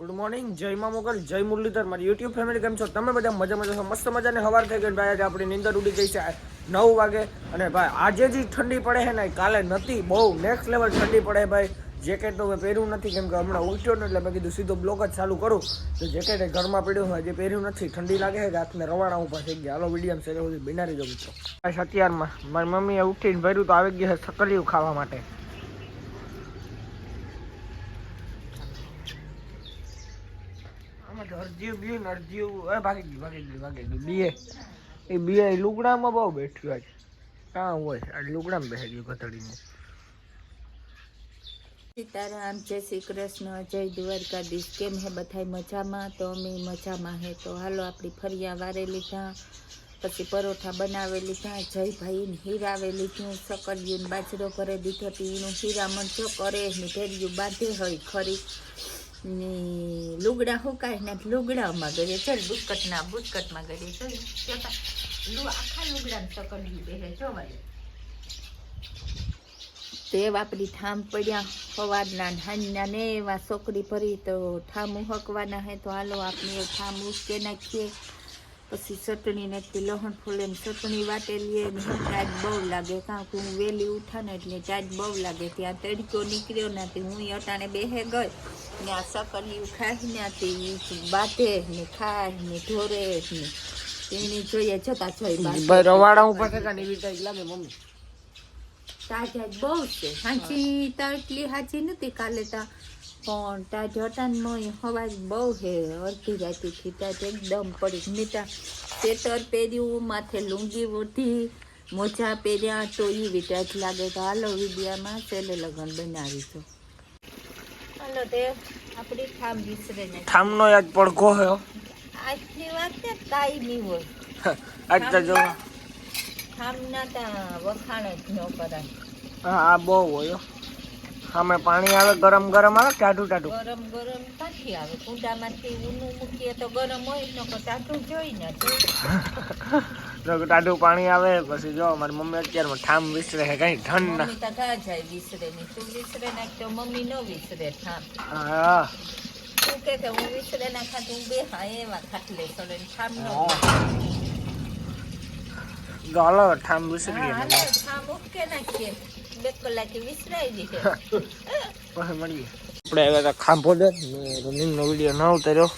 Good morning જય મા મોગલ, જય મુરલીધર. મારી યુટ્યુબ ફેમિલી કેમ છો? તમે બધા મજા મજા છો? મસ્ત મજાની હવાર થઈ ગઈ ભાઈ, આજે આપણી નીંદર ઉડી ગઈ છે. નવ વાગે અને ભાઈ, આજે જે ઠંડી પડે છે ને, કાલે નથી, બહુ નેક્સ્ટ લેવલ ઠંડી પડે ભાઈ. જેકેટ તો મેં પહેર્યું નથી, કેમ કે હમણાં ઉઠ્યો ને એટલે મેં કીધું સીધો બ્લોક જ ચાલુ કરું. તો જેકેટ ઘરમાં પડ્યું હોય જે પહેર્યું નથી. ઠંડી લાગે છે હાથને રવાણા ઉપર થઈ ગયા હાલો વિડીયમ છે સુધી બિનારી જો મિત્રો અત્યારમાં, મારી મમ્મીએ ઉઠીને ભર્યું તો આવી ગયા છે સકલિયું ખાવા માટે આમાં તો અરજીવ બહુ બેઠ્યું આજ હોય? કથળીને. સીતારામ, જય શ્રી કૃષ્ણ, જય દ્વારકાધીશ. કેમ હે બધાય મજામાં? તો અમે મજામાં હે. તો હાલો આપણી ફરિયા વારે લીધા, પછી પરોઠા બનાવી લીધા જયભાઈને હીરાવે લીધું સકલિયું બાજરો કરે દીધો એનું હીરામણ જો કરે ને ઢેરિયું બાંધે હોય ખરી. ને લુગડા હુકાય ને લુગડામાં ગળે ચાલ બુસ્કટના બુસ્કટમાં ગળે ચાલ લુ આખા લુગડામાં સકલિયું બેસે જોવાય તે આપણી ઠામ પડ્યા સવારના હાંજના ને એવા છોકરી ભરી તો ઠામ ઉહકવાના હે, તો હાલો આપણે થામ ઉસકે નાખીએ. પછી ચટણી નાખી લહણ ફૂલે ચટણી વાટેલીએ ટાઈટ બહુ લાગે. કાં કે હું વહેલી ઉઠાને એટલે ચાજ બહુ લાગે. ત્યાં તડકો નીકળ્યો નથી હું અટાણે બેહે ગઈ. ને આ સકલિયું ખાઈ તે બાંધે ને ખાય ને ઢોરે ને એની જોઈએ જતા જોઈ. રવાડા ઉપર થતા ને એવી લાગે મમ્મી. તાજા બહુ છે. હાચી તા એટલી હાચી નથી કાલે તા. પણ તા જટાનમાં હવાજ બહુ હે. અડધી રાતીથી તા એકદમ પડી મીઠા સ્વેટર પહેર્યું માથે લુંગી ઉઠી મોજા પહેર્યા તો એ વિચાર લાગે કે હાલો વિદ્યામાં છેલ્લે લગ્ન બનાવીશું. હાલો તે આપણી ઠામ વિસરે ને. ઠામનો યાદ પડઘો હે આજની વાત છે કાંઈ નહીં હોય. આજ તો જો. ઠામના તા વખાણ જ ન કરાય. હા આ બહુ હોય. સામે પાણી આવે ગરમ ગરમ આવે ટાઢું ટાઢું ગરમ ગરમ પાછી આવે. કુંડામાંથી ઊનું મૂકીએ તો ગરમ હોય ન તો ટાઢું જોઈ ને જો ટાટું પાણી આવે પછી જો મારી મમ્મી અત્યારમાં ઠામ વિસરે છે કઈ ઠંડ ના. તો ઘા જાય વિસરે ની. તું વિસરે નાખ તો મમ્મી ન વિસરે ઠામ. હા. તું કે કે હું વિસરે ના ખાતું બે હા એવા ખાટલે ને ઠામ નો ગાલો ઠામ વિસરી ઠામ ઉકે નાખીએ. બે કલાકે વિસરાઈ જશે પછી મળીએ. આપણે આવ્યા હતા ખાંભોદર ને રનિંગનો વીડિયો ન ઉતાર્યો.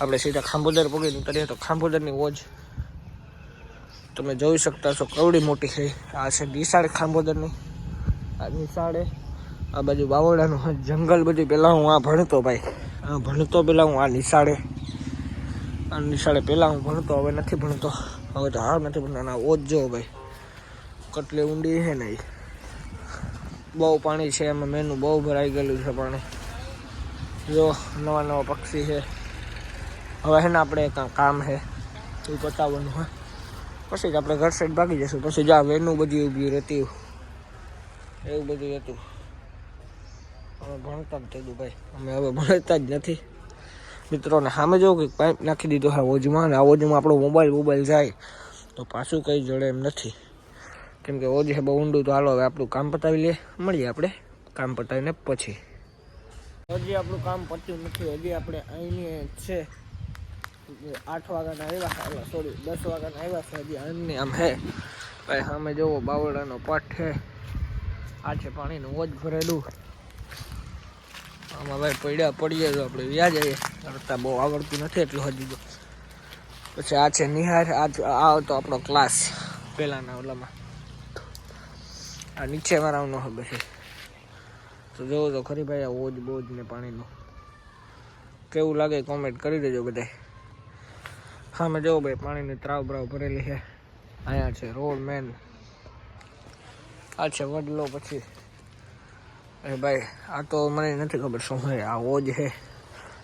આપણે સીધા ખાંભોદર પગી ઉતારીએ તો ખાંભોદરની વોજ તમે જોઈ શકતા છો કવડી મોટી છે. આ છે નિશાળ ખાંભોદરની. આ નિશાળે આ બાજુ બાવળાનું જંગલ બધું પહેલાં હું આ ભણતો ભાઈ. આ ભણતો પહેલાં હું આ નિશાળે. આ નિશાળે પહેલાં હું ભણતો હવે નથી ભણતો. હવે તો હા નથી ભણતો. ના આ ઓજ જો ભાઈ કટલી ઊંડી છે ને એ બહુ પાણી છે, એમાં મેનું બહુ ભરાઈ ગયેલું છે પાણી. જો, નવા નવા પક્ષી છે. હવે હેને ને આપણે કાં કામ છે એ પતાવવાનું હોય પછી જ આપણે ઘર સાઈડ ભાગી જઈશું. પછી જો આ વેનું બધી ઊભી રહેતી એવું બધું હતું. અમે ભણતા જ થયું ભાઈ અમે હવે ભણતા જ નથી. મિત્રોને સામે જો કંઈક પાઇપ નાખી દીધો હા ઓજમાં અને આ ઓજમાં આપણો મોબાઈલ મોબાઈલ જાય, તો પાછું કંઈ જડે એમ નથી. કેમ કે ઓજ બહુ ઊંડું, તો હાલો હવે આપણું કામ પતાવી લઈએ. મળીએ આપણે કામ પતાવીને પછી. હજી આપણું કામ પત્યું નથી, હજી આપણે અહીંની છે. આઠ વાગ્યાના આવ્યા આવ્યા સોરી દસ વાગ્યાના આવ્યા છે, હજી અહીંની આમ હે. ભાઈ, સામે જોવો બાવળાનો પટ છે. આ છે પાણીનું ઓજ ભરેલું. આમાં ભાઈ પડ્યા પડીએ તો આપણે વ્યાજ આવીએ કરતા બહુ આવડતું નથી એટલું હજી તો. પછી આ છે નિહાર, આ આ હતો આપણો ક્લાસ પહેલાંના ઓલામાં. આ નીચે વાળાનો ખબર છે. તો જોવો તો ખરી ભાઈ આ ઓજ બોજ ને પાણીનું. કેવું લાગે કોમેન્ટ કરી દેજો બધાય. મેં જોવો ભાઈ, પાણીની ત્રાવ બ્રાવ ભરેલી છે. અહીંયા છે રોડ મેન આ છે વડલો પછી. એ ભાઈ, આ તો મને નથી ખબર શું છે, આ ઓજ છે.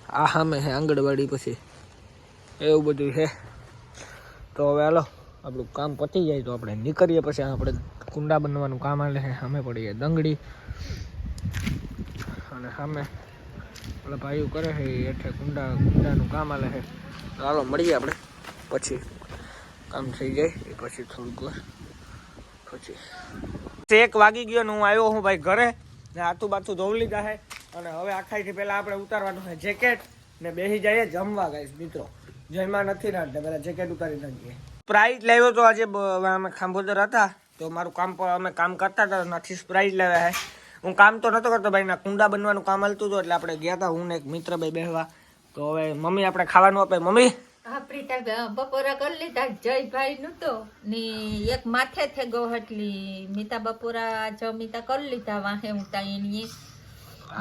આ સામે છે આંગણવાડી પછી. એવું બધું છે. તો હવે હાલો, આપણું કામ પતી જાય તો આપણે નીકળીએ પછી, આપણે કુંડા બનવાનું કામ આલે છે. સામે પડીએ દંગડી. અને સામે ઓલા ભાઈઓ કરે છે એ હેઠે કુંડા, કુંડાનું કામ આલે છે. ચાલો મળીએ આપણે. પછી કામ થઈ જાય. એ પછી થોડુંક પછી એક વાગી ગયો ને હું આવ્યો હું ભાઈ ઘરે. ને આતું બાથું ધોવ લીધા છે. અને હવે આખાઈથી પહેલાં આપણે ઉતારવાનું છે જેકેટ. ને બેસી જઈએ જમવા ગાઈસ મિત્રો. જમવા નથી રાખતા પહેલા જેકેટ ઉતારી નાખીએ. સ્પ્રાઇટ લાવ્યો તો આજે અમે ખાંભોદર હતા. તો મારું કામ પર અમે કામ કરતા હતા નથી સ્પ્રાઇટ લાવ્યા હે. હું કામ તો નહોતો કરતો ભાઈ ના કુંડા બનવાનું કામ હાલતું હતું એટલે આપણે ગયા હતા હું ને એક મિત્ર ભાઈ બેહવા. તો હવે મમ્મી આપણે ખાવાનું આપે. મમ્મી? ત્યાં બપોરા કરી લીધા જયભાઈ નું તો. ને એક માથે થે ગો હટલી મીતા બપોરા જમીતા કરી લીધા વાહે હું એની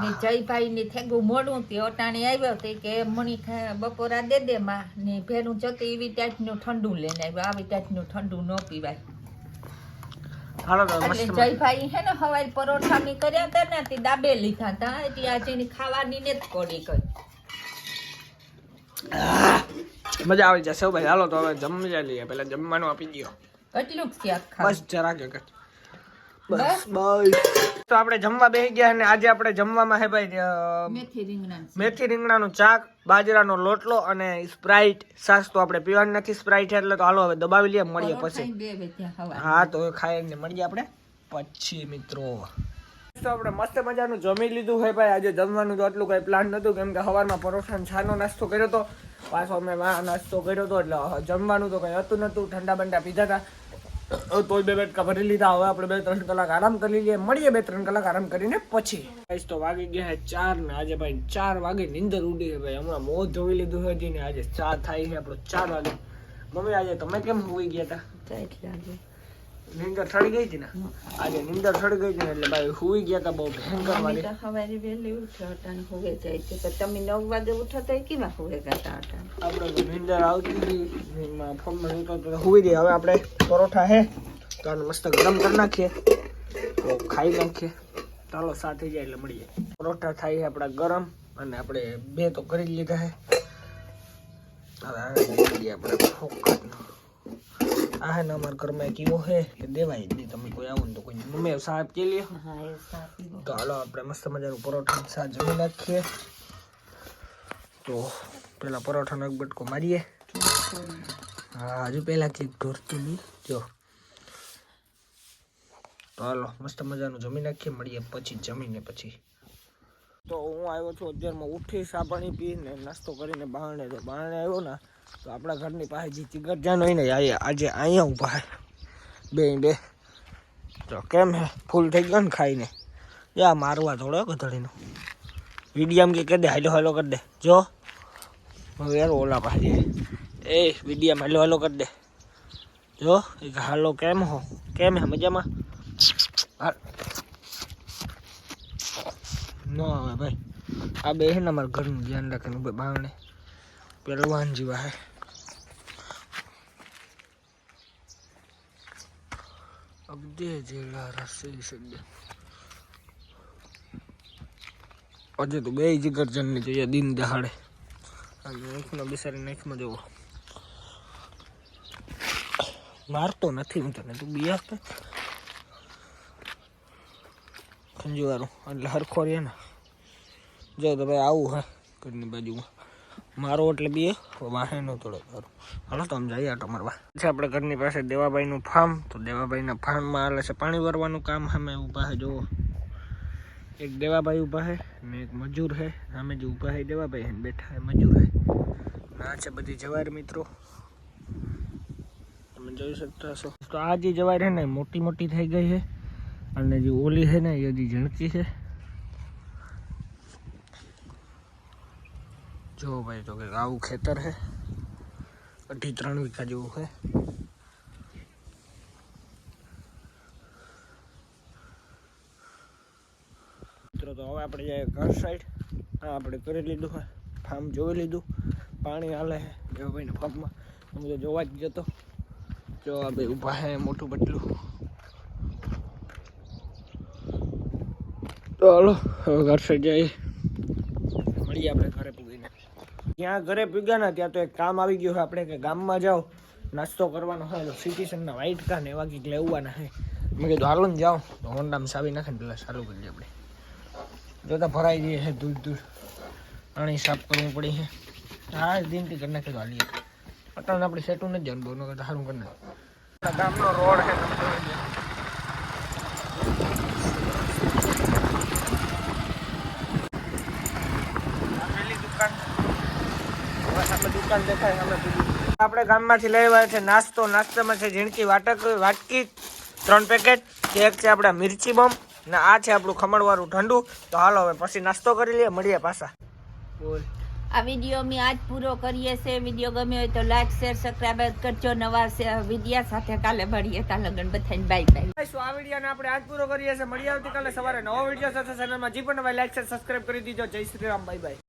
ને જયભાઈ ને થેગું મોડું તે અટાણી આવ્યો તે કે મણી બપોરા દે દે માં. ને ભેરું જતું એવી ટાઈપનું ઠંડુ લઈને આવ્યો આવી ટાઈપનું ઠંડુ ન પીવાય. હાલો તો મસ્ત જયભાઈ હે ને હવાઈ પરોઠા ની કર્યા હતા ને તે દાબે લીધા હતા. એટલે આજે ની ખાવાની ને જ ગઈ. મજા આવી જશે ભાઈ. હાલો તો હવે જમી લઈએ. પેલા જમવાનું આપી દો એટલું જ બસ જરાક. બસ? બસ. તો આપણે જમવા બેસી ગયા અને આજે આપણે જમવામાં હે ભાઈ મેથી રીંગણા મેથી રીંગણાનું ચાક બાજરાનો લોટલો અને સ્પ્રાઇટ સાસ તો આપણે પીવાની નથી સ્પ્રાઇટ એટલે તો હાલો હવે દબાવી લઈએ મળીએ પછી. હા તો ખાઈ ને મળીએ આપણે પછી મિત્રો. તો આપણે મસ્ત મજાનું જમી લીધું હોય ભાઈ આજે જમવાનું તો આટલું કઈ પ્લાન નતું કેમ કે સવારમાં પરોઠાનો છાનો નાસ્તો કર્યો હતો પાછો અમે વા નાસ્તો કર્યો હતો એટલે જમવાનું તો કઈ હતું નતું ઠંડા બંડા પીધા હતા. તોય બે બેટકા ભરી લીધા. હવે આપણે બે ત્રણ કલાક આરામ કરી લઈએ. મળીએ બે ત્રણ કલાક આરામ કરીને પછી. તો વાગી ગયા ચાર ને આજે ભાઈ ચાર વાગે નીંદર ઉડી છે ભાઈ. હમણાં મોં ધોઈ લીધું હતી ને આજે ચા થાય છે આપણો ચાર વાગે. મમ્મી, આજે તમે કેમ હોઈ ગયા હતા નીંદર ચડી ગઈ હતી ને? આજે નીંદર ચડી ગઈ હતી ને એટલે ભાઈ હુઈ ગયા હતા બહુ ભયંકર વાળી. સવારે વહેલી ઉઠો અટાણે હોવે જાય છે. તો તમે નવ વાગે ઉઠો તો કેવા હોવે ગાતા હતા? આપણે નીંદર આવતી હતી ફોનમાં જોતો હતો તો હુઈ ગઈ. હવે આપણે પરોઠા હે તો આને મસ્ત ગરમ કરી નાખીએ. તો ખાઈ નાખીએ. ચાલો સાથે જાય એટલે મળીએ. પરોઠા થાય આપણા ગરમ અને આપણે બે તો કરી જ લીધા છે. હવે આપણે ફોકટનો આ હે ને અમારા ઘરમાં કેવો હે કે દેવાય જ નહીં. તમે કોઈ આવો ને તો કોઈ મમ્મી સાહેબ કે લે. તો હાલો આપણે મસ્ત મજાનું પરોઠા શાક જમી નાખીએ. તો પેલા પરોઠાનો એક બટકો મારીએ. હા હજુ પહેલાંથી ઢોરતું નહીં જો. તો હાલો મસ્ત મજાનું જમી નાખીએ મળીએ પછી જમીને પછી. તો હું આવ્યો છું અત્યારમાં ઉઠી સાપાણી પીને નાસ્તો કરીને બહારણે તો બહારણે આવ્યો ને. તો આપણા ઘરની પાસે જે ચિગર જાન હોય ને આજે અહીંયા ઊભા બે બે. તો કેમ હે? ફૂલ થઈ ગયો ને ખાઈને. યા મારવા થોડો ગધડીનો. વિડીયામ કે કહી દે, હાલો હાલો કરી દે. જો. હવે યાર ઓલા પાસે એ વિડીયામ હાલો હાલો કરી દે. જો હાલો કેમ હો? કેમ હે મજામાં? ન આવે ભાઈ. આ બે હે ને અમારા ઘરનું ધ્યાન રાખીને ભાઈ બાવણે પહેલવાન જેવા હે અગદે આજે તો બે જીગરજન ને જોઈએ દિન દહાડે અને નાખમાં બિસારી નાખમાં જવો મારતો નથી હું તને તું બી આપે ખંજવારું એટલે હરખો રે ને જો તો ભાઈ આવું હે ઘરની બાજુમાં મારો એટલે બે. વાહેનો થોડો સારો. હાલો, તો આમ જઈએ આટો મારવા છે આપણે ઘરની પાસે દેવાભાઈનું ફાર્મ તો દેવાભાઈના ફાર્મમાં હાલે છે પાણી ભરવાનું કામ સામે ઊભા છે, જુઓ. એક દેવાભાઈ ઊભા છે ને એક મજૂર છે. સામે જે ઊભા છે દેવાભાઈ છે બેઠા છે, મજૂર છે. આ છે બધી જવાર મિત્રો. તમે જોઈ શકતા છો તો આ જે જવાર છે ને મોટી મોટી થઈ ગઈ છે. અને જે ઓલી છે ને એ હજી ઝીણકી છે. જો ભાઈ, તો કંઈક આવું ખેતર છે અઢી ત્રણ વીઘા જેવું છે મિત્રો, તો હવે આપણે જઈએ ઘર સાઈડ હા આપણે કરી લીધું હે. ફાર્મ જોઈ લીધું. પાણી હાલે જો ભાઈને ફાર્મમાં હું તો જોવા જ જતો જો આ ભાઈ ઊભા છે મોટું બટલું. તો હાલો, હવે ઘર સાઈડ જઈએ. મળીએ આપણે ત્યાં ઘરે પીગ્યા ને ત્યાં તો એક કામ આવી ગયું હોય આપણે કે ગામમાં જાઓ, નાસ્તો કરવાનો હોય તો સિટીસનના વ્હાઈટ કા ને એવા કંઈક લેવાના છે. મેં કીધું, હાલો ને જાઓ. તો હોન્ડામાં સાવી નાખે ને પેલા ચાલુ કરી આપણે. જોતા ભરાઈ જઈએ છે દૂધ દૂધ પાણી સાફ કરવું પડે છે. હા દિનથી કરી નાખે તો હાલીએ અટાણે આપણે સેટું નથી જવાનું, બહુ નકર સારું કરી નાખે. ગામનો રોડ છે તમે જોઈ લો. સામે દુકાન દેખાય અમે આપણે ગામમાંથી લઈ આવ્યા છે નાસ્તો. નાસ્તામાં છે ઝીણકી વાટક વાટકી ત્રણ પેકેટ. એક છે આપણા મિર્ચી બમ ને આ છે આપણું ખમણવાળું ઠંડુ. તો હાલો હવે પછી નાસ્તો કરી લઈએ મળીએ પાછા. બોલ. આ વીડિયો અમે આજ પૂરો કરીએ છે વીડિયો ગમ્યો હોય તો લાઈક શેર સબસ્ક્રાઈબ કરજો. નવા વિડીયા સાથે કાલે મળીએ. તા લગન બધાને બાય બાય ગાઈસ, આ વિડીયોને આપણે આજ પૂરો કરીએ છીએ. મળીએ આવતીકાલે સવારે. નવો વીડિયો સાથે ચેનલમાં જી પણ નવા લાઈક શેર સબસ્ક્રાઇબ કરી દીજો. જય શ્રી રામ. Bye bye